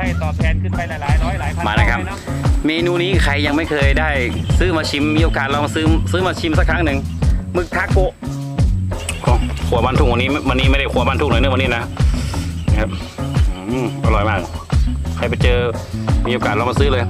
ให้ตอบแทนขึ้นไปหลายๆร้อยหลายพันมานะครับ เท่เลยเนาะเมนูนี้ใครยังไม่เคยได้ซื้อมาชิมมีโอกาสลองซื้อซื้อมาชิมสักครั้งหนึ่งหมึกทาโกะของครัวบ้านทุ่งวันนี้วันนี้ไม่ได้ครัวบ้านทุ่งเลยเนอะวันนี้นะนะครับอืมอร่อยมาก ใครไปเจอมีโอกาสลองมาซื้อเลย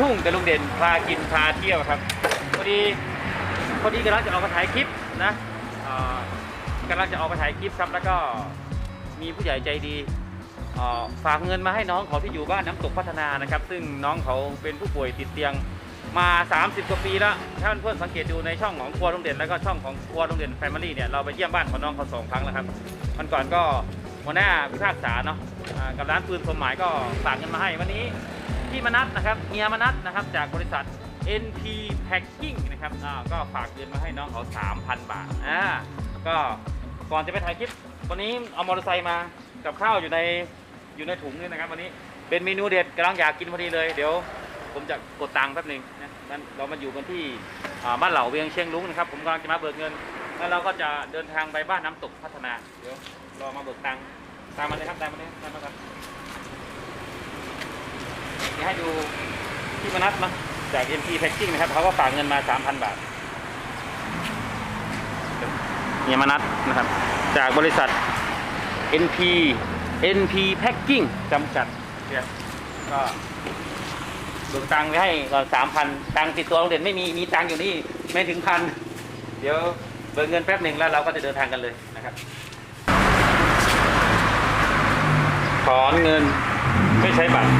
ทุ่งกับลุงเด่นพากินพาเที่ยวครับพอดีพอดีกำลังจะออกมาถ่ายคลิปนะกำลังจะออกมาถ่ายคลิปครับแล้วก็มีผู้ใหญ่ใจดีฝากเงินมาให้น้องเขาที่อยู่บ้านน้ำตกพัฒนานะครับ ซึ่งน้องเขาเป็นผู้ป่วยติดเตียงมา 30 กว่าปีแล้ว ถ้าเพื่อนสังเกตดูในช่องของครัวลุงเด่นแล้วก็ช่องของครัวลุงเด่นแฟมิลี่เนี่ยเราไปเยี่ยมบ้านของน้องเขาสองครั้งแล้วครับวันก่อนก็หัวหน้าพิพากษาเนาะกับร้านปืนสมหมายก็ฝากเงินมาให้วันนี้ พี่มนัทนะครับเฮียมนัทนะครับจากบริษัท NP Packing นะครับอ่าก็ฝากเงินมาให้น้องเขา3,000 บาทอ่าก็ก่อนจะไปถ่ายคลิปวันนี้เอามอเตอร์ไซค์มากับข้าวอยู่ในอยู่ในถุงนี่นะครับ วันนี้เป็นเมนูเด็ดกำลังอยากกินพอดีเลยเดี๋ยวผมจะกดตังค์แป๊บหนึ่งนะงั้นเรามาอยู่กันที่บ้านเหล่าเวียงเชียงลุงนะครับ ผมกำลังจะมาเบิกเงิน แล้วเราก็จะเดินทางไปบ้านน้ำตกพัฒนา เดี๋ยวรอมาเบิกตังค์ตามมาเลยครับตามมาเลยตามมาครับ เดี๋ยวให้ดูที่มนัดมาจาก MP Packing นะครับเขาก็ฝากเงินมา 3,000 บาทเนี่ยมนัดนะครับ จากบริษัท NP NP Packing จำกัดเนี่ยก็เบิกตังค์ไว้ให้ก่อน3,000ตังค์ติดตัวโรงเรียนไม่มีมีตังค์อยู่นี่ไม่ถึงพันเดี๋ยวเบิกเงินแป๊บหนึ่งแล้วเราก็จะเดินทางกันเลยนะครับ ถอนเงินไม่ใช้บัตร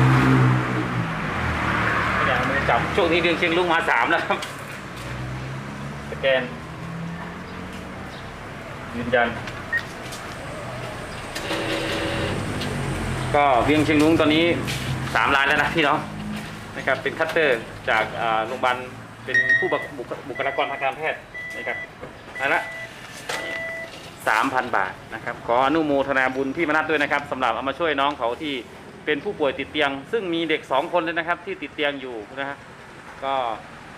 ไม่ได้เอามือ จับช่วงนี้เดือนเชียงลุงมาสามแล้วครับสแกน ยืนยัน ก็เวียงเชียงลุงตอนนี้สามรายแล้วนะพี่น้องนะครับเป็นคัตเตอร์จากอ่าโรงพยาบาลเป็นผู้บุคบุคบุคลากรทางการแพทย์นะครับนั่นละสามพันบาทนะครับ ขออนุโมทนาบุญพี่มนัสด้วยนะครับสำหรับเอามาช่วยน้องเขาที่ เป็นผู้ป่วยติดเตียง ซึ่งมีเด็กสองคนเลยนะครับ ที่ติดเตียงอยู่นะฮะก็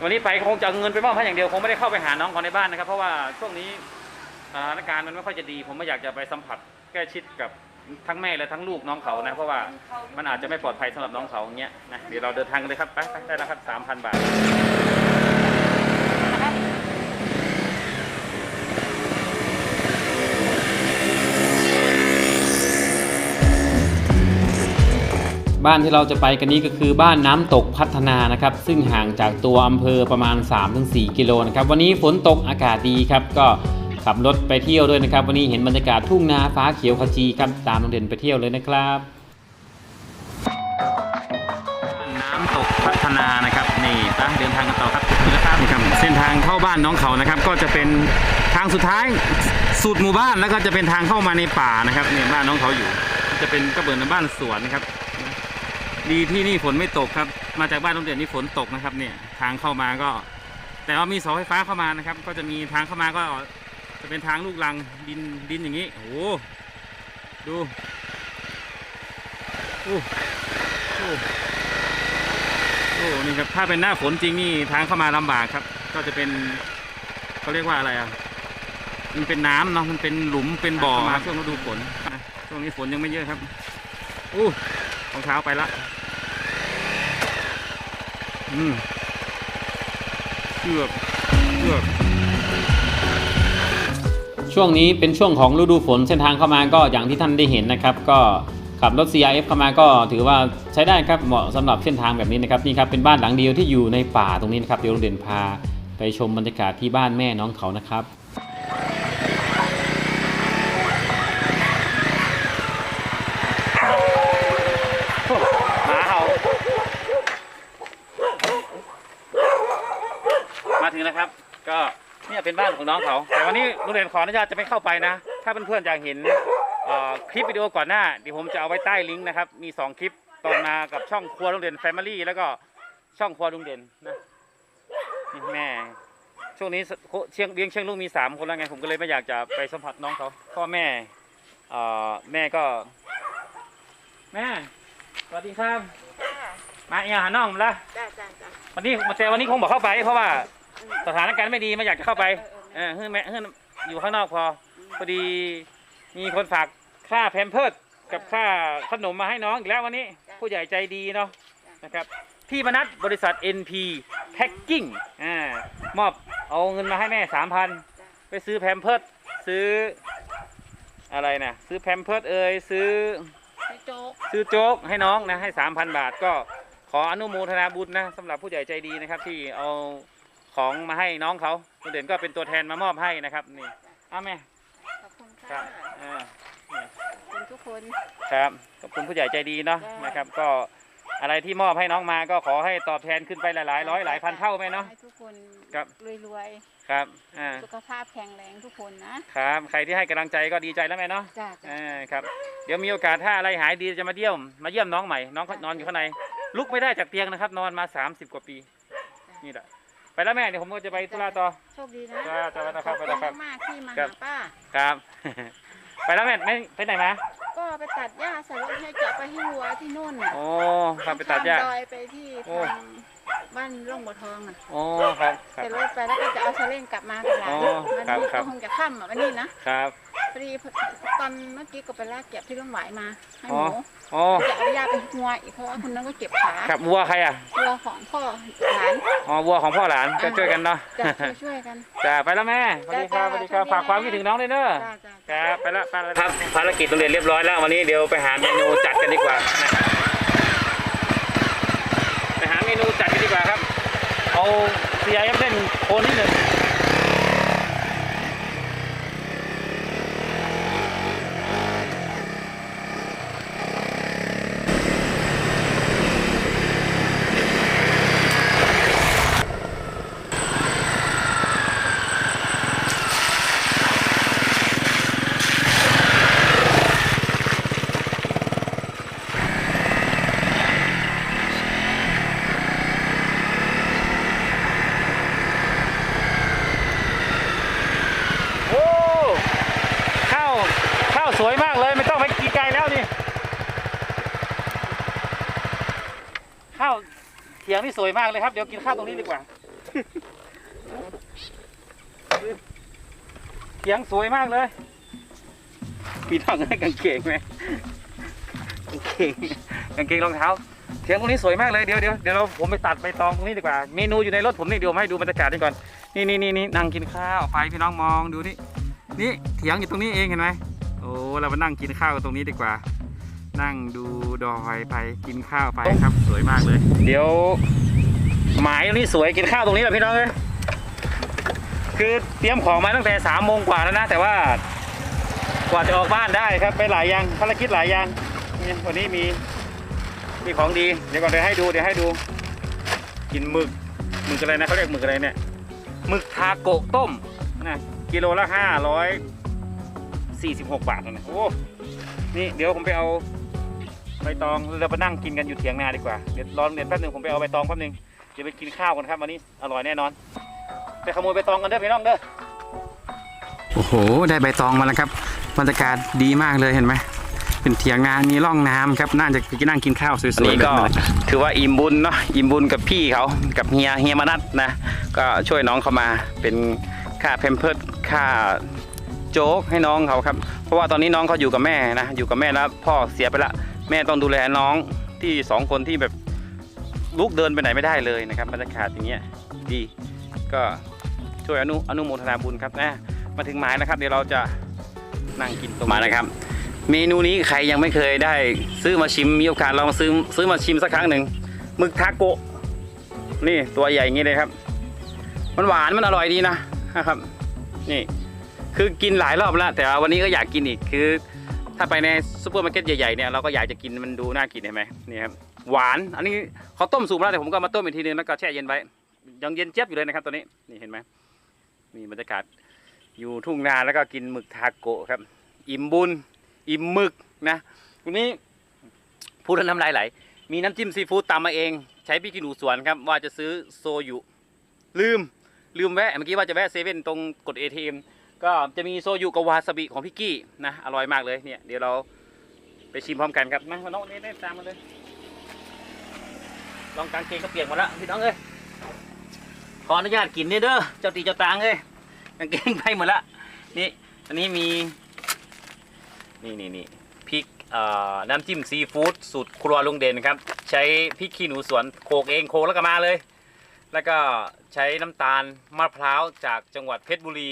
วันนี้ไปคงจะเอาเงินไปมอบให้อย่างเดียวคงไม่ได้เข้าไปหาน้องเขาในบ้านนะครับ เพราะว่าช่วงนี้สถานการณ์มันไม่ค่อยจะดี ผมไม่อยากจะไปสัมผัสใกล้ชิดกับทั้งแม่และทั้งลูกน้องเขานะ เพราะว่ามันอาจจะไม่ปลอดภัยสำหรับน้องเขาอย่างเงี้ยนะเดี๋ยวเราเดินทางกันเลยครับไปไปได้แล้วครับสามพันบาท บ้านที่เราจะไปกันนี้ก็คือบ้านน้ำตกพัฒนานะครับ ซึ่งห่างจากตัวอำเภอประมาณ 3-4 กิโลนะครับ วันนี้ฝนตกอากาศดีครับ ก็ขับรถไปเที่ยวด้วยนะครับ วันนี้เห็นบรรยากาศทุ่งนาฟ้าเขียวขจีครับตามโรงเรียนไปเที่ยวเลยนะครับ น้ำตกพัฒนานะครับนี่ตั้งเดินทางกันต่อครับถึงแล้วครับนี่ครับเส้นทางเข้าบ้านน้องเขานะครับ ก็จะเป็นทางสุดท้ายสุดหมู่บ้านแล้วก็จะเป็นทางเข้ามาในป่านะครับนี่บ้านน้องเขาอยู่ จะเป็นก็เบิดบ้านสวนนะครับ ดีที่นี่ฝนไม่ตกครับ มาจากบ้านโรงเรียนนี่ฝนตกนะครับเนี่ยทางเข้ามาก็ แต่ว่ามีเสาไฟฟ้าเข้ามานะครับ ก็จะมีทางเข้ามาก็จะเป็นทางลูกลังดินดินอย่างนี้โอ้โหดูโอ้โอ้โอ้นี่ครับถ้าเป็นหน้าฝนจริงนี่ทางเข้ามาลำบากครับ ก็จะเป็นเขาเรียกว่าอะไรอะมันเป็นน้ำเนาะมันเป็นหลุมเป็นบ่อมาช่วงฤดูฝนช่วงนี้ฝนยังไม่เยอะครับอู้ รองเท้าไปละ อืมเกือบเกือบช่วงนี้เป็นช่วงของฤดูฝนเส้นทางเข้ามาก็อย่างที่ท่านได้เห็นนะครับ ก็ขับรถ CRF เข้ามาก็ถือว่าใช้ได้ครับเหมาะสำหรับเส้นทางแบบนี้นะครับนี่ครับเป็นบ้านหลังเดียวที่อยู่ในป่าตรงนี้นะครับเดี๋ยวโรงเรียนพาไปชมบรรยากาศที่บ้านแม่น้องเขานะครับ หมาเห่า นึงนะครับ ก็ เนี่ยเป็นบ้านของน้องเขา แต่วันนี้ลุงเด่นขออนุญาตจะไม่เข้าไปนะ ถ้าเพื่อนๆอยากเห็นเอ่อคลิปวิดีโอก่อนหน้าเดี๋ยวผมจะเอาไว้ใต้ลิงก์นะครับ มี 2 คลิปตอนมากับช่องครัวลุงเด่นแฟมิลี่แล้วก็ช่องครัวลุงเด่นนะนี่แม่ช่วงนี้เชียงเลี้ยงเชียงลูกมี 3 คนแล้วไงผมก็เลยไม่อยากจะไปสัมผัสน้องเขาพ่อแม่เอ่อแม่ก็ แม่สวัสดีครับมาเอียหาน้องมาละจ้าจ้าจ้าวันนี้แต่วันนี้คงบอกเข้าไปเพราะว่า สถานการณ์ไม่ดีไม่อยากจะเข้าไปเออเฮือแม่เฮืออยู่ข้างนอกพอ พอดีมีคนฝากค่าแพมเพิร์ดกับค่าขนมมาให้น้องอีกแล้ววันนี้ ผู้ใหญ่ใจดีเนาะนะครับพี่มนัทบริษัท NP Packing อ่ามอบเอาเงินมาให้แม่สามพันไปซื้อแพมเพิร์ดซื้ออะไรนะซื้อแพมเพิร์ดเอ่ยซื้อพี่โจ๊กซื้อโจ๊กให้น้องนะให้สามพันบาทก็ขออนุโมทนาบุญนะสำหรับผู้ใหญ่ใจดีนะครับที่เอา ของมาให้น้องเขาคุณเด่นก็เป็นตัวแทนมามอบให้นะครับนี่เอาแม่ขอบคุณครัค่ะบอ่าขอบคุณทุกคน ครับขอบคุณผู้ใหญ่ใจดีเนาะได้ นะครับ ก็อะไรที่มอบให้น้องมาก็ขอให้ตอบแทนขึ้นไปหลายๆร้อยหลายพันเท่าไหมเนาะ ให้ทุกคนครับ รวยครับอ่าๆ สุขภาพแข็งแรงทุกคนนะครับใครที่ให้กำลังใจก็ดีใจแล้วแม่เนาะ จ้าจ้า อ่าครับเดี๋ยวมีโอกาสถ้าอะไรหายดีจะมาเยี่ยมมาเยี่ยมน้องใหม่น้องเขานอนอยู่ข้างในลุกไม่ได้จากเตียงนะครับ นอนมา 30 กว่าปี นี่แหละ ไปแล้วแม่เดี๋ยวผมก็จะไปธุระต่อ โชคดีนะจ้าจ้านะครับขอบไปแล้วครัคุบณมากๆที่มาครัหาบป้า ครับ ไปแล้วแม่ไม่ไปไหนมาก็ไปตัดหญ้าใส่รถให้เจะไปให้วัวที่โน่นน่ะโอ้ครับไปตัดหญ้า ข้มดอยไปที่โอ้ ทาง บ้านร่องบัวทองอะโอ้ครับครัใส่บ รถไปแล้วก็จะเอาซาเล้งกลับมากับหลานอ๋อวันครับนี้ครัก็บ คงจะค่ำอะวันนี้นะครับ พอดีตอนเมื่อกี้ก็ไปลากเก็บที่ร่องหวายมาให้หอ๋อ มูอ๋อจะเอายาไปงัวอีกเพราะว่าคนนั้นก็เก็บขาครับวัวใครอะวัวของพ่อหลาน อ๋อวัวของพ่อหลานก็ช่วยกันเนาะจะช่วยๆกัน จ้าไปแล้วแม่สวัสดีครับสวัสดีครับฝากความคิดถึงน้องด้วยเนอะ จ้าจ้า ครับไปแล้วไปแล้วครับภารกิจโรงเรียนเรียบร้อยแล้ววันนี้เดี๋ยวไปหาเมนูจัดกันดีกว่านะครับไปหาเมนูจัด กันดีกว่าครับ เอา CIF เล่นโคนนิดหนึ่งโอ้ข้าวข้าว สวยมากเลยไม่ต้องไปกีไกลแล้วนี่ข้าวเถียงนี่สวยมากเลยครับเดี๋ยวกินข้าวตรงนี้ดีกว่าเถียงสวยมากเลยมีต้องให้กางเกงไหมกางเกงกางเกงรองเท้าเถียงตรงนี้สวยมากเลยเดี๋ยวเดี๋ยวเดี๋ยวเราผมไปตัดใบตองตรงนี้ดีกว่า เมนูอยู่ในรถผมนี่เดี๋ยวให้ดูบรรยากาศนี่ก่อนนี่นี่นี่นี่นั่งกินข้าวไปพี่น้องมองดูนี่นี่เถียงอยู่ตรงนี้เองเห็นไหม โอ้ เรามานั่งกินข้าวกันตรงนี้ดีกว่า นั่งดูดอยไปกินข้าวไปครับ สวยมากเลย เดี๋ยว หมายตรงนี้สวยกินข้าวตรงนี้แหละพี่น้องเลยคือเตรียมของมาตั้งแต่สามโมงกว่าแล้วนะ แต่ว่ากว่าจะออกบ้านได้ครับไปหลายอย่างภารกิจหลายอย่างนี่วันนี้มีมีของดีเดี๋ยวก่อนเดี๋ยวให้ดูเดี๋ยวให้ดู กินหมึกหมึกอะไรนะเขาเรียกหมึกอะไรเนี่ยหมึกทาโกะต้มนะกิโลละห้าร้อย สี่สิบหกบาทนะโอ้นี่เดี๋ยวผมไปเอาใบตองเราไปนั่งกินกันอยู่เถียงนาดีกว่าเดี๋ยวรอเรียนแป๊บหนึงผมไปเอาใบตองแป๊บหนึงเดี๋ยวไปกินข้าวกันครับวันนี้อร่อยแน่นอน ไปขโมยใบตองกันเด้อพี่น้องเด้อโอ้โห ได้ใบตองมาแล้วครับบรรยากาศดีมากเลยเห็นไหมเป็นเถียงนามีร่องน้ำครับน่าจะนั่งกินข้าวสวยๆอันนี้ก็แบบถือว่าอิ่มบุญเนาะอิ่มบุญกับพี่เขากับเฮียเฮียมนัทนะ ก็ช่วยน้องเขามาเป็นค่าเพมเพิร์ดค่า โจ๊กให้น้องเขาครับ เพราะว่าตอนนี้น้องเขาอยู่กับแม่นะ อยู่กับแม่แล้วพ่อเสียไปละ แม่ต้องดูแลน้องที่สองคนที่แบบลุกเดินไปไหนไม่ได้เลยนะครับบรรยากาศอย่างเงี้ยดี ก็ช่วยอนุอนุโมทนาบุญครับนะมาถึงหมายแล้วครับ เดี๋ยวเราจะนั่งกินตรงมานะครับ เมนูนี้ใครยังไม่เคยได้ซื้อมาชิมมีโอกาสลองซื้อซื้อมาชิมสักครั้งหนึ่งหมึกทาโกะนี่ตัวใหญ่อย่างนี้เลยครับ มันหวานมันอร่อยดีนะนะครับ นี่ คือกินหลายรอบแล้ว แต่วันนี้ก็อยากกินอีกคือ ถ้าไปในซูเปอร์มาร์เก็ตใหญ่ๆเนี่ยเราก็อยากจะกินมันดูน่ากินเห็นไหมนี่ครับหวาน อันนี้เขาต้มสุกแล้วแต่ผมก็มาต้มอีกทีนึงแล้วก็แช่เย็นไว้ยังเย็นเจี๊ยบอยู่เลยนะครับตอนนี้นี่เห็นไหมมีบรรยากาศอยู่ทุ่งนาแล้วก็กินหมึกทาโกะครับ อิ่มบุญอิ่มหมึกนะวันนี้พูดแล้วน้ำลายไหล มีน้ำจิ้มซีฟู้ดตามมาเอง ใช้พี่กินหนูสวนครับว่าจะซื้อโซยุลืมลืมแวะเมื่อกี้ว่าจะแวะเซเว่นตรงกด ATM ก็จะมีโซยุกับวาซาบิของพี่กี้นะอร่อยมากเลยเนี่ยเดี๋ยวเราไปชิมพร้อมกันครับมาน้องนี่ได้ตามมาเลยลองกางเกงก็เปียกหมดแล้วพี่น้องเอ้ยขออนุญาตกินนี่เด้อเจ้าตีเจ้าตางเอ้ยกางเกงไปหมดละนี่อันนี้มีนี่นี่นี่พริกน้ำจิ้มซีฟู้ดสูตรครัวลุงเด่นครับ ใช้พริกขี้หนูสวนโขกเองโขกแล้วก็มาเลย แล้วก็ใช้น้ำตาลมะพร้าวจากจังหวัดเพชรบุรี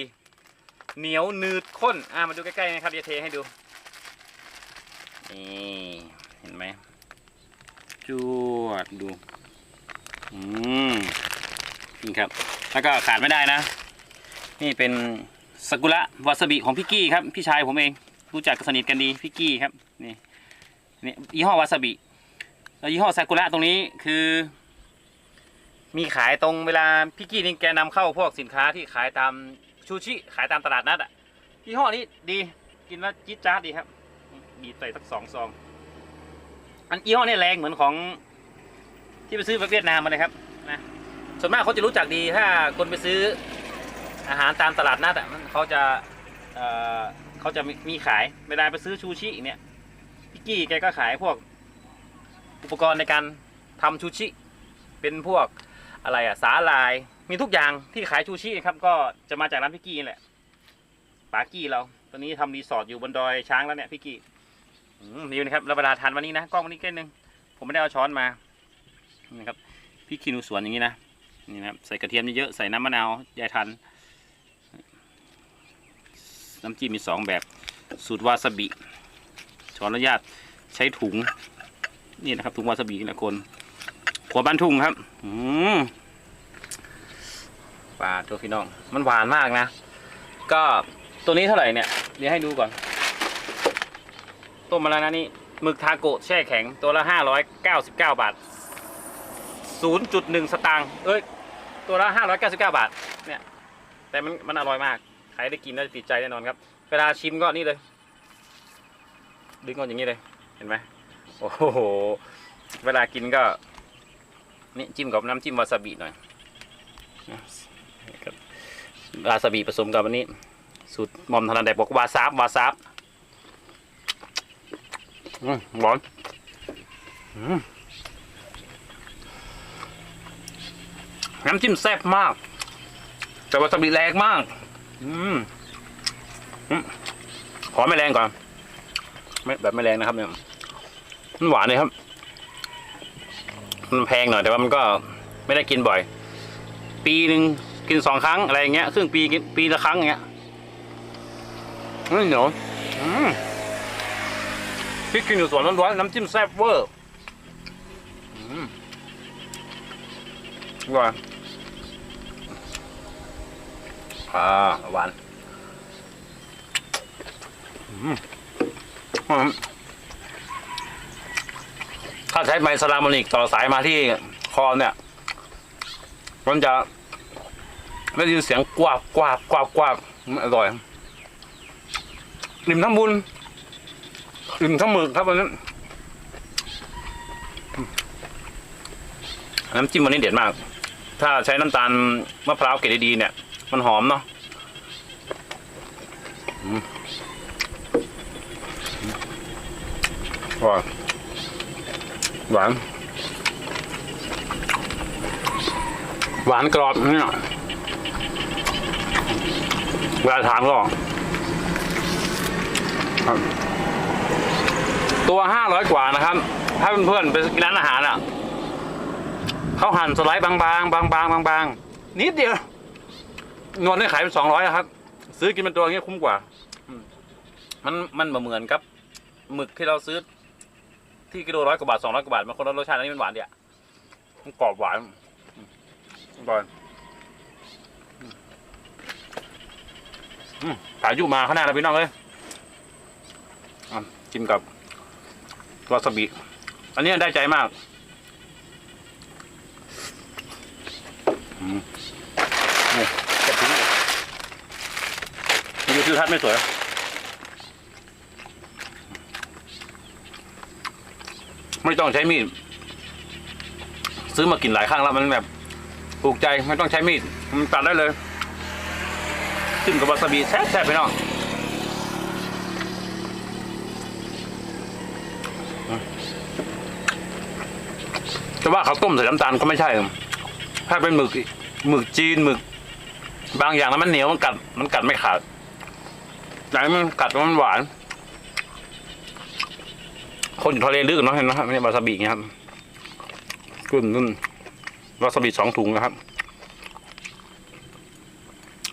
เหนียวหนืดข้นอ่ามาดูใกล้ๆนะครับจะเทให้ดูนี่เห็นไหมจวดดูอืมนี่ครับ แล้วก็ขาดไม่ได้นะ นี่เป็นสกุระวาซาบิของพี่กี้ครับ พี่ชายผมเองรู้จักกันสนิทกันดีพี่กี้ครับนี่นี่ยี่ห้อวาซาบิแล้วยี่ห้อซากุระตรงนี้คือ มีขายตรงเวลาพี่กี้นี่แกนำเข้าพวกสินค้าที่ขายตาม ชูชิขายตามตลาดนัดอะยี่ห้อนี้ดีกินแล้วจี๊ดจ๊าดดีครับ บีบใส่สักสองซอง อันยี่ห้อนี้แรงเหมือนของ ที่ไปซื้อจากเวียดนามมาเลยครับนะส่วนมากเขาจะรู้จักดีถ้าคนไปซื้ออาหารตามตลาดนัดอะมันเขาจะเอ่อเขาจะมีมขายเวลาไปซื้อชูชิเนี่ยพี่กี้แกก็ขายพวกอุปกรณ์ในการทำชูชิ เป็นพวกอะไรอะสาลาย มีทุกอย่างที่ขายชูชีครับ ก็จะมาจากร้านพี่กี้นี่แหละปากี้เราตอนนี้ทำรีสอร์ทอยู่บนดอยช้างแล้วเนี่ยพี่กี้อนี่นะครับแล้วเวลาทานวันนี้นะกล้องวันนี้แค่นึงผมไม่ได้เอาช้อนมานี่นะครับพี่ขี้หนูสวนอย่างนี้นะนี่นะครับใส่กระเทียมเยอะๆใส่น้ำมะนาวยายทัน น้ำจิ้มมีสองแบบสูตรวาซาบิขออนุญาตใช้ถุง นี่นะครับถุงวาซาบินะคนขัวบ้านทุ่งครับ อืม ปลาตัวพี่น้อง มันหวานมากนะ ก็ตัวนี้เท่าไหร่เนี่ย เดี๋ยวให้ดูก่อน ต้มมาแล้วนะนี่หมึกทาโกะแช่แข็งตัวละห้าร้อยเก้าสิบเก้าบาทศูนย์จุดหนึ่งสตางค์เอ้ย ตัวละห้าร้อยเก้าสิบเก้าบาท เนี่ย แต่มันมันอร่อยมาก ใครได้กินน่าจะติดใจแน่นอนครับ เวลาชิมก็นี่เลย ดึงก่อนอย่างนี้เลย เห็นไหมโอ้โห เวลากินก็นี่จิ้มกับน้ำจิ้มวาซาบิหน่อย นะครับวาซาบิผสมกับอันนี้ สูตรหมอมธนันแดกบอกวาซาบวาซาบอืมหวานน้ำจิ้มแซ่บมาก แต่วาซาบิแรงมากอืมอืมขอไม่แรงก่อน ไม่แบบไม่แรงนะครับเนี่ย มันหวานเลยครับ มันแพงหน่อยแต่ว่ามันก็ไม่ได้กินบ่อย ปีหนึ่ง กินสองครั้งอะไรอย่างเงี้ยครึ่งปีกินปีละครั้งอย่างเงี้ยนี่เหนียวพริกกินอยู่สวนร้อนๆน้ำจิ้มแซ่บเวอร์อร่อยอ่าหวานอืมถ้าใช้ไมซาลามอนิกต่อสายมาที่คอเนี่ย มันจะ ได้ยินเสียงกวาบกวาบกวาบกวาบอร่อยริมทั้งบุญริมทั้งหมึกครับวันนั้นน้ำจิ้มวันนี้เด็ดมาก ถ้าใช้น้ำตาลมะพร้าวเกล็ดดีเนี่ย มันหอมเนาะอืมอร่อยหวานหวานกรอบเนี่ย เวลาทานก็ครับตัวห้าร้อยกว่านะครับ ถ้าเพื่อนๆไปกินร้านอาหารอะเขาหั่นสไลด์บางๆ บางๆ บางๆบางๆนิดเดียวนวลได้ขายเป็นสองร้อยครับ ซื้อกินเป็นตัวอย่างเงี้ยคุ้มกว่าอืมมันมันเหมือนกับหมึกที่เราซื้อที่กิโลร้อยกว่าบาทสองร้อยกว่าบาทมันคนละรสชาติอันนี้มันหวานเดียวมันกรอบหวานอืมอร่อย อืมพายยุมาข้างหน้าเราพี่น้องเลยกินกับวาซาบิ อันนี้ได้ใจมากมนี่เก็บทิ้งเลยนี่อทิวทัศน์ไม่สวยไม่ต้องใช้มีด ซื้อมากินหลายครั้งแล้วมันแบบถูกใจไม่ต้องใช้มีด มันตัดได้เลย จิ้มกับวาซาบิแซ่บๆไปน้องจะว่าเขาต้มใส่น้ำตาลก็ไม่ใช่ ถ้าเป็นหมึกหมึกจีนหมึก บางอย่างแล้วมันเหนียวมันกัด มันกัดไม่ขาดแต่อันมันกัดมันหวาน คนอยู่ทะเลลึกเนาะเห็นไหมครับนี่วาซาบิเงี้ครับกุ้นนุ่นวาซาบิสองถุงนะครับ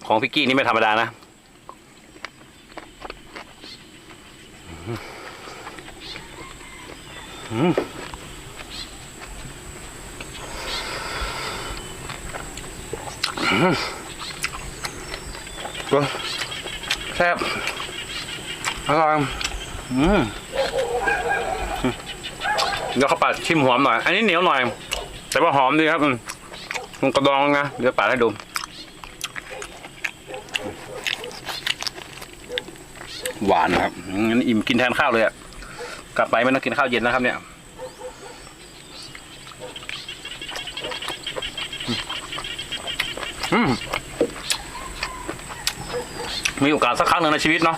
ของพิกกี้นี่ไม่ธรรมดานะอืมอืมก็แซ่บอร่อยอืมเดี๋ยวเขาปัดชิมหอมหน่อย อันนี้เหนียวหน่อย แต่ว่าหอมดีครับมันกระดองนะ เดี๋ยวปัดให้ดู หวานครับงั้นอิ่มกินแทนข้าวเลยอะกลับไปไม่ต้องกินข้าวเย็นนะครับ เนี่ยอืมมีโอกาสสักครั้งหนึ่งในชีวิตเนาะ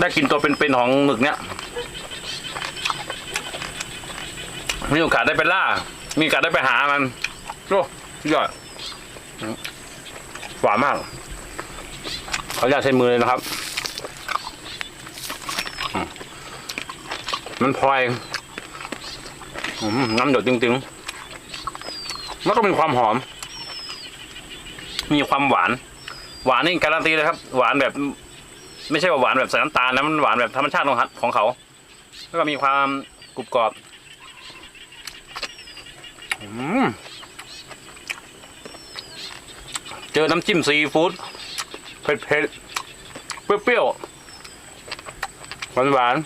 ได้กินตัวเป็นๆของหมึกเนี่ยมีโอกาสได้ไปล่า มีโอกาสได้ไปหามันโอ้ยอดหวานมาก ขาอยากใช้มือเลยนะครับ มันพลอยน้ำหยดจริงๆแล้วก็มีความหอม มีความหวาน หวานนี่การันตีเลยครับ หวานแบบ ไม่ใช่ว่าหวานแบบใส่น้ำตาลนะมันหวานแบบธรรมชาติของเขาของเขา แล้วก็มีความกรุบกรอบอเจอน้ำจิ้มซีฟู้ด ผ็ดเผ็ดเปรี้ยวหวานหวาน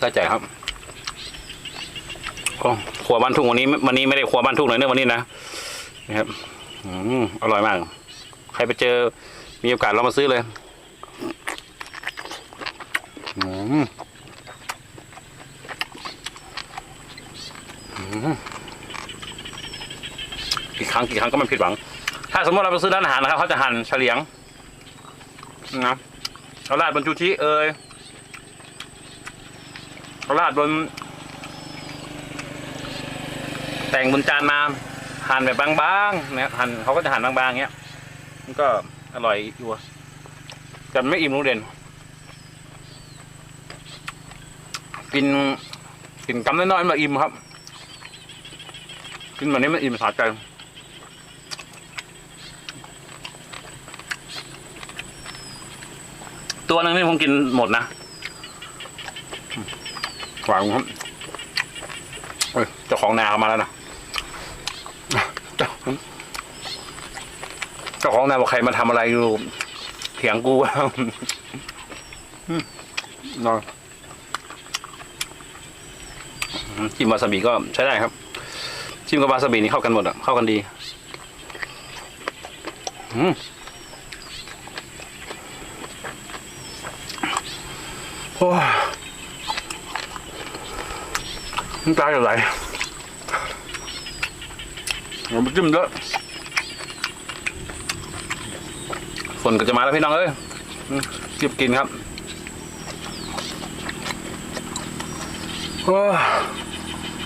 ได้ใจครับโอ้ครัวบ้านทุ่งวันนี้วันนี้ไม่ได้ครัวบ้านทุ่งเลยเนอวันนี้นะนะครับอืมอร่อยมาก ใครไปเจอมีโอกาสเรามาซื้อเลยอืมอืมกี่ครั้งกี่ครั้งก็ไม่ผิดหวัง ถ้าสมมติเราไปซื้อร้านอาหารนะครับเขาจะหั่นเฉลียงนะเอาราดบนชูชีเอ่ยเอาราดบน แต่งบนจานมาหั่นแบบบางๆนะครับหั่นเขาก็จะหั่นบางๆอย่างเงี้ยมันก็อร่อยอยู่อะแต่ไม่อิ่มรู้เด่นกินกินกำน้อยๆมาอิ่มครับ กินแบบนี้มันอิ่มสะใจ ตัวนึงนี่ผมกินหมดนะหวานครับเฮ้ยเจ้าของนาเข้ามาแล้วนะเจ้าเจ้าของนาบอกใครมาทำอะไรอยู่เถียงกูอืมนอนอืมจิ้มวาซาบิก็ใช้ได้ครับ จิ้มกับวาซาบินี่เข้ากันหมดอะเข้ากันดี อืม โอ้น้ำตาจะไหลเราไปจิ้มเยอะฝนก็จะมาแล้วพี่น้องเอ้ยเก็บกินครับโอ้ย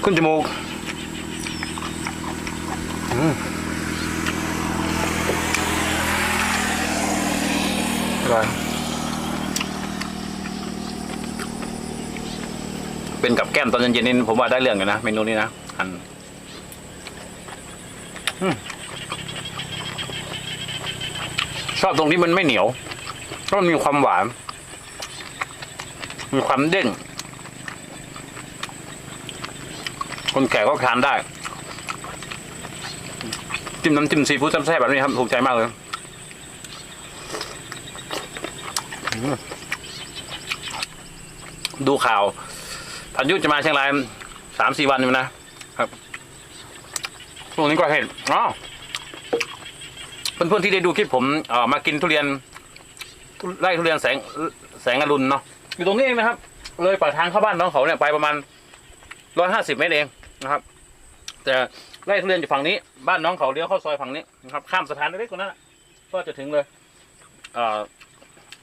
ขึ้นจมูกอืมอร่อย เป็นกับแก้มตอนเย็นๆนี่ผมว่าได้เรื่องอยู่นะเมนูนี้นะอันอชอบตรงที่มันไม่เหนียวก็มีความหวาน มีความเด้ง คนแก่ก็ทานได้ จิ้มน้ำจิ้มซีฟู้ดแซ่บๆแบบนี้ครับ ถูกใจมากเลยดูข่าว พันยุจะมาเชียงรายสามสี่วันอยู่นะครับลูกนี้ก็เห็นอ๋อเพื่อนๆที่ได้ดูคลิปผมเออมากินทุเรียนไร่ทุเรียนแสงแสงอรุณเนาะอยู่ตรงนี้เองนะครับ เลยป่าทางเข้าบ้านน้องเขาเนี่ยไปประมาณร้อยห้าสิบเมตรเองนะครับ แต่ไร่ทุเรียนอยู่ฝั่งนี้ บ้านน้องเขาเลี้ยวเข้าซอยฝั่งนี้นะครับ ข้ามสะพานเล็กๆกว่านั้นน่ะก็จะถึงเลยเอ่อ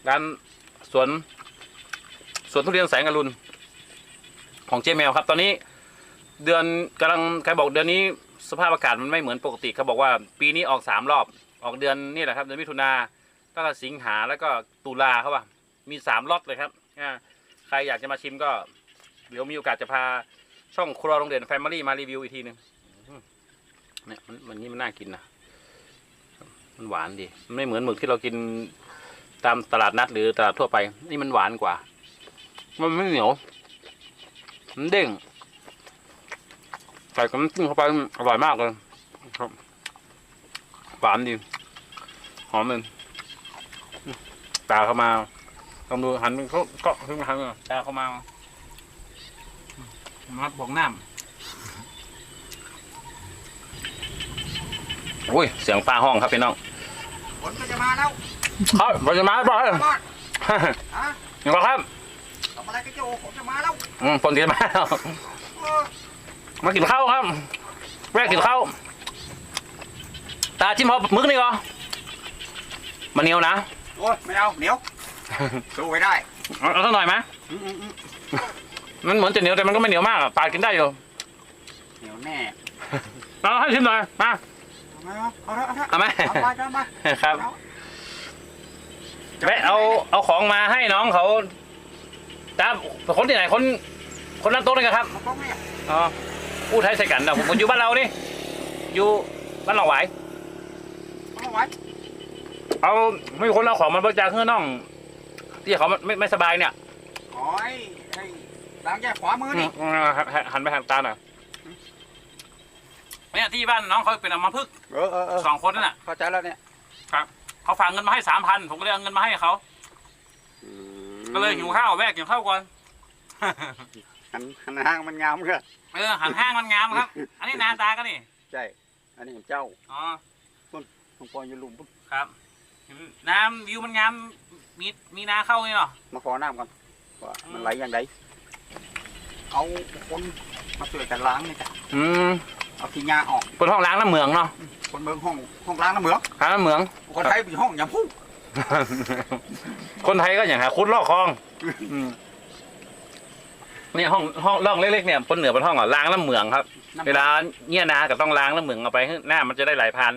ร้านสวนสวนทุเรียนแสงอรุณ ของเจแมวครับ ตอนนี้เดือนกำลังใครบอกเดือนนี้สภาพอากาศมันไม่เหมือนปกติเขาบอกว่าปีนี้ออกสามรอบออกเดือนนี่แหละครับเดือนมิถุนาแล้วก็สิงหาแล้วก็ตุลาเขาว่า มีสามล็อตเลยครับใครอยากจะมาชิมก็ เดี๋ยวมีโอกาสจะพาช่องครัวโรงเรียนแฟมิลี่มารีวิวอีกทีหนึ่งเนี่ยมันมันนี่มันน่ากินนะมันหวานดีมันไม่เหมือนหมึกที่เรากินตามตลาดนัดหรือตลาดทั่วไป นี่มันหวานกว่า มันไม่เหนียว มันเด้งใส่กับน้ำจิ้มเข้าไปอร่อยมากเลยครับหวานดี หอมเลยตาเข้ามาลองดูหันไปเขาก็ขึ้นมาหันมาตาเข้ามามัดบวกน้ำโอ้ย เสียงฟ้าห้องครับพี่น้องฝนก็จะมาแล้วครับเราจะมาบ่อยบ้านฮะยังไงครับ ทำอะไรกันโจฝนจะมาแล้วอืมฝนจะมาแล้วเออมากินข้าวครับแวะกินข้าวตาจิ้มเขามึกนี่ก่อมันเหนียวนะโอ้ยไม่เอาเหนียวสู้ไม่ได้เอาเอาสักหน่อยไหมอืมอืมอืมมันเหมือนจะเหนียวแต่มันก็ไม่เหนียวมากอะปาดกินได้อยู่เหนียวแน่เอาให้ชิมหน่อยมาเอาเอาเอาเอาเอาไหม เอาไปเอาไป ครับ เอา แวะเอาเอาของมาให้น้องเขา ตามคนที่ไหนคน คนนั้นโต๊ะนี่ครับเอากล้องเนี่ยอ๋อพูดไทยใส่กันนะผมผมอยู่บ้านเรานี่อยู่บ้านหนองหวายเอาไว้เอาไม่มีคนเอาของมาบริจาคเพื่อน้อง ที่เขาไม่ไม่สบายเนี่ยโอ้ยไอ้ล้างแยกขวามือนี่อืมหันหันไปทางตาหน่อยเนี่ยที่บ้านน้องเขาเป็นอัมพฤกษ์เออเออเออสองคนนั่นน่ะเข้าใจแล้วเนี่ยเขาฝากเงินมาให้สามพันผมก็เลยเอาเงินมาให้เขา ก็เลยหิวข้าวแวกหิวข้าวก่อน หันหันห้างมันงามเกินเออหันห้างมันงามครับ อันนี้นาตาก็นี่ ใช่ อันนี้เจ้าอ๋อหลวงพ่ออยู่หลุมปุ๊บครับ น้ำวิวมันงาม มีมีนาเข้าไงเนาะมาขอน้ำก่อนว่ามันไหลอย่างไรเอาคนมาช่วยกันล้างนี่จ้ะอืมเอาขี้ยาออกเป็นห้องล้างน้ำเหมืองเนาะคนเมืองห้องห้องล้างน้ำเหมืองล้างน้ำเหมืองคนไทยไปอยู่ห้องอย่างพุ่ง คนไทยก็อย่างหาคุดลอกคลองอืมเนี่ยห้องห้องร่องเล็กๆเนี่ยคนเหนือเป็นห้องอะล้างน้ำเหมืองครับ เวลาเงี้ยนาก็ต้องล้างน้ำเหมืองเอาไปให้หน้ามันจะได้ไหลผ่าน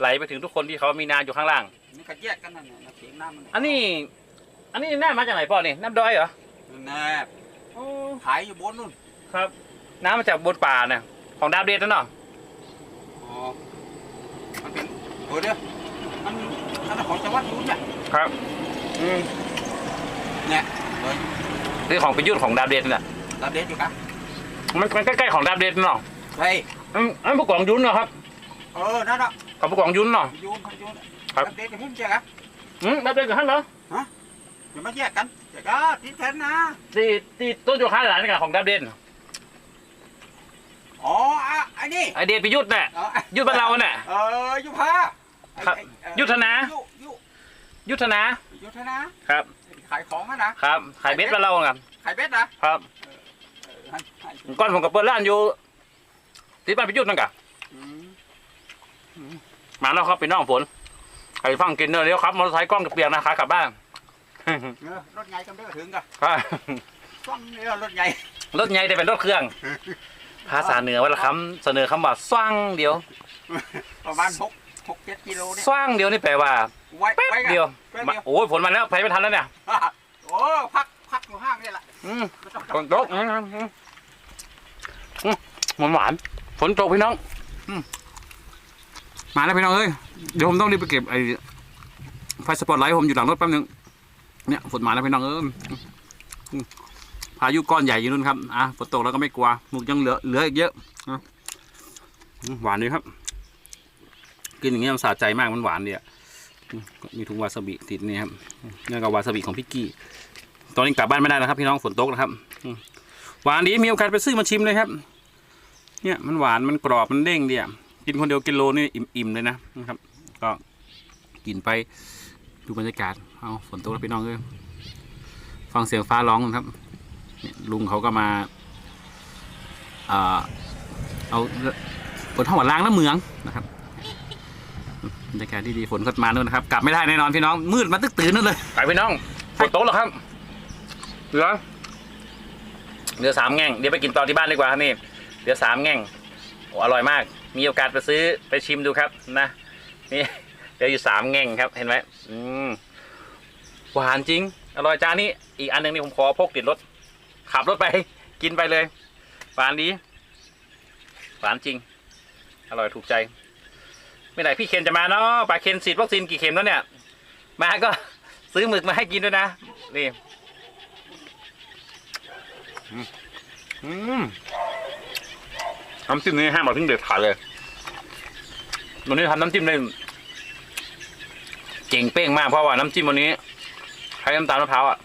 ไหลไปถึงทุกคนที่เขามีนาอยู่ข้างล่าง นี่ก็แยกกันนั่นน่ะน้ำเสียงน้ำมันอันนี้ อันนี้น้ามาจากไหนพ่อนี่น้ำดอยเหรอแน่ขายอยู่บนนู่นครับ น้ำมาจากบนป่าเนี่ยของดาวเดชนั่นเนาะอ๋อมันเป็นเออเดี๋ยวมันมัน ของจังหวัดนู้นเนี่ยครับอืมเนี่ยเออคือของประยุทธ์ของดาวเดชนี่แหละรับเด็ดอยู่ครับมันมันใกล้ๆของดาวเดชเนาะเฮ้ยอันอันผู้กองยุนเนาะครับเออนั่นน่ะของผู้กองยุนเนาะโยนเขาโยนครับ รับเด็ดกับพุ่มเจ้าครับอืมดาวเดชกับท่านเหรออย่ามาแยกกันเจ้าก็ทิ้งแทนนะที่ที่ต้นโยคาหลานนี่กับของดาวเดชอ๋ออะไอ้นี่ไอเดชประยุทธ์เนี่ยเออยุทธบ้านเราเนี่ยเออยุพาไอ้ครับไอ้เอ่อยุทธนายุ ยุยุทธนา ยุทธนาครับ ขายของอะนะครับขายเบสบ้านเราครับขายเบ็ดนะครับเออให้ให้ก้อนผมกับเปิดร้านอยู่ที่บ้านประยุทธ์นั่นกะอืมมาแล้วครับเป็นน้องฝนใครฟังกินเนอร์เดี๋ยวครับมอเตอร์ไซค์กล้องกับเปียกนะขากลับบ้านเออรถใหญ่กันเด้อถึงกะครับซ่อมเนี่ยรถใหญ่รถใหญ่แต่เป็นรถเครื่อง ภาษาเหนือเวลาคำเสนอคำว่าสว่างเดียว ประมาณหกหกเจ็ดกิโลเนี่ยสว่างเดียวนี่แปลว่า ไว้แป๊บไว้กันเดียวแป๊บมาเดียวโอ้ยฝนมาแล้วไปไม่ทันแล้วเนี่ยโอ้พักพักอยู่ห้างนี่แหละอืมไม่ต้องฝนตกอืมอืมอืมหวานหวานฝนตกพี่น้องอืมมาแล้วพี่น้องเอ้ยเดี๋ยวผมต้องรีบไปเก็บไอ้ไฟสปอตไลท์ผมอยู่หลังรถแป๊บนึงเนี่ยฝนมาแล้วพี่น้องเอ้ยอืมพายุก้อนใหญ่อยู่นู่นครับอะฝนตกแล้วก็ไม่กลัวหมูกยังเหลือเหลืออีกเยอะอะอืมหวานดีครับ กินอย่างเงี้ยมันสะใจมากมันหวานดีอะอื มีถุงวาซาบิติดนี่ครับนี่ก็วาซาบิของพี่กี้ ตอนนี้กลับบ้านไม่ได้แล้วครับ พี่น้องฝนตกนะครับหวานดีมีโอกาสไปซื้อมาชิมเลยครับ เนี่ยมันหวานมันกรอบมันเด้งดีอะกินคนเดียวกินโลนี่อิ่มๆเลยนะนะครับ ก็กินไปดูบรรยากาศเอาฝนตกแล้วพี่น้องเอ้ยฟังเสียงฟ้าร้องนะครับเนี่ยลุงเขาก็มาอ่าเอาฝนห้องหัวล้างน้ำเมืองนะครับ บรรยากาศที่ดีฝนก็มาด้วยนะครับ กลับไม่ได้แน่นอนพี่น้อง มืดมาตึกตื่นนั่นเลย ไปพี่น้องฝนตกแล้วครับ เหลือเหลือสามแง่ง เดี๋ยวไปกินตอนที่บ้านดีกว่าครับนี่เหลือสามแง่งโอ้อร่อยมาก มีโอกาสไปซื้อไปชิมดูครับนะ นี่เหลืออยู่สามแง่งครับ เห็นไหมอืมหวานจริง อร่อยจานนี้ อีกอันหนึ่งนี่ผมขอพกติดรถ ขับรถไป กินไปเลย หวานดี หวานจริง อร่อยถูกใจ ไม่ไหนพี่เคนจะมาเนาะปลาเคนฉีดวัคซีนกี่เข็มแล้วเนี่ย มาก็ซื้อหมึกมาให้กินด้วยนะ นี่อืมน้ำจิ้มนี้ห้ามเอาทิ้งเด็ดขาดเลยวันนี้ทำน้ำจิ้มได้เก่งเป้งมากเพราะว่าน้ำจิ้มวันนี้ใช้น้ำตาลมะพร้าวอะ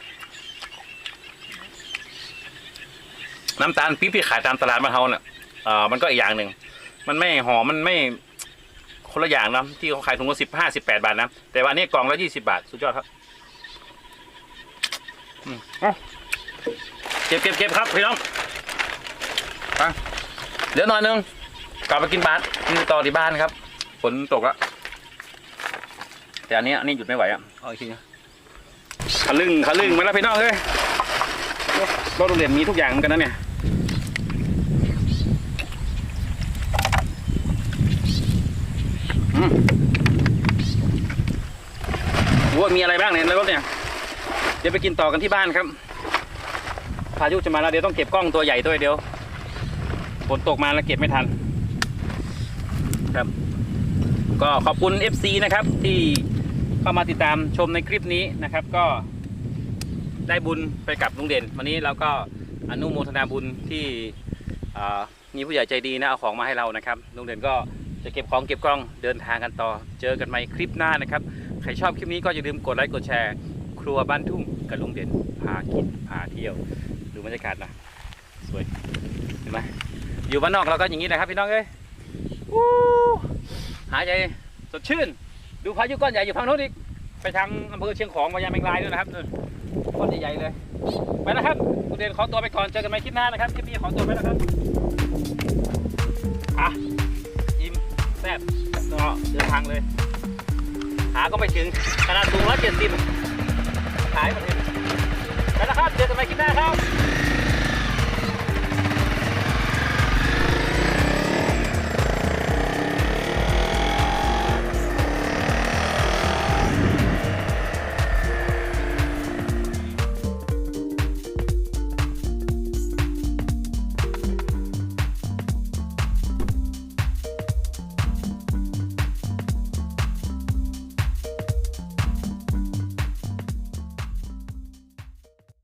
น้ำตาลปี๊บที่ขายตามตลาดมะพร้าวเนี่ยเออมันก็อีกอย่างหนึ่ง มันไม่หอม มันไม่ คนละอย่างเนอะที่เขาขายถุงละสิบห้าสิบแปดบาทนะ แต่ว่าอันนี้กล่องละยี่สิบาท สุดยอดครับอืมเอาเก็บเก็บเก็บครับพี่น้องไปเดี๋ยวหน่อยนึง กลับไปกินบาสกินต่อที่บ้านครับฝนตกแล้วแต่อันนี้อันนี้หยุดไม่ไหวอะเอาอีกทีนะขะลึงขะลึงมาแล้วพี่น้องเอ้ยรถโรงเรียนมีทุกอย่างเหมือนกันนะเนี่ย ว่ามีอะไรบ้างเนี่ยในรถเนี่ย เดี๋ยวไปกินต่อกันที่บ้านครับ พายุจะมาแล้วเดี๋ยวต้องเก็บกล้องตัวใหญ่ด้วยเดี๋ยวฝนตกมาแล้วเก็บไม่ทัน ครับ ก็ขอบคุณ FC นะครับ ที่เข้ามาติดตามชมในคลิปนี้นะครับ ก็ได้บุญไปกับลุงเด่น วันนี้เราก็อนุโมทนาบุญที่อ่ามีผู้ใหญ่ใจดีนะเอาของมาให้เรานะครับลุงเด่นก็ จะเก็บของเก็บกล้องเดินทางกันต่อ เจอกันใหม่คลิปหน้านะครับ ใครชอบคลิปนี้ก็อย่าลืมกดไลค์กดแชร์ ครัวบ้านทุ่งกับลุงเด่นพากินพาเที่ยว ดูบรรยากาศนะสวยเห็นไหมอยู่บ้านนอกเราก็อย่างนี้นะครับพี่น้องเอ้ยวู้หายใจสดชื่น ดูพายุก้อนใหญ่อยู่ฝั่งโน้นอีกไปทางอำเภอเชียงของพญาแมงลายด้วยนะครับนู่ก้อนใหญ่ๆเลยไปแล้วครับลุงเด่นขอตัวไปก่อนเจอกันใหม่คลิปหน้านะครับคลิปนี้ขอตัวไปแล้วครับอะ ซ่บก็เดินทางเลยหาก็ไปถึงขนาดสูงร้อยเจ็ดสิบขายมาถึงไปแล้วครับเจอกันใหม่คลิปหน้าครับ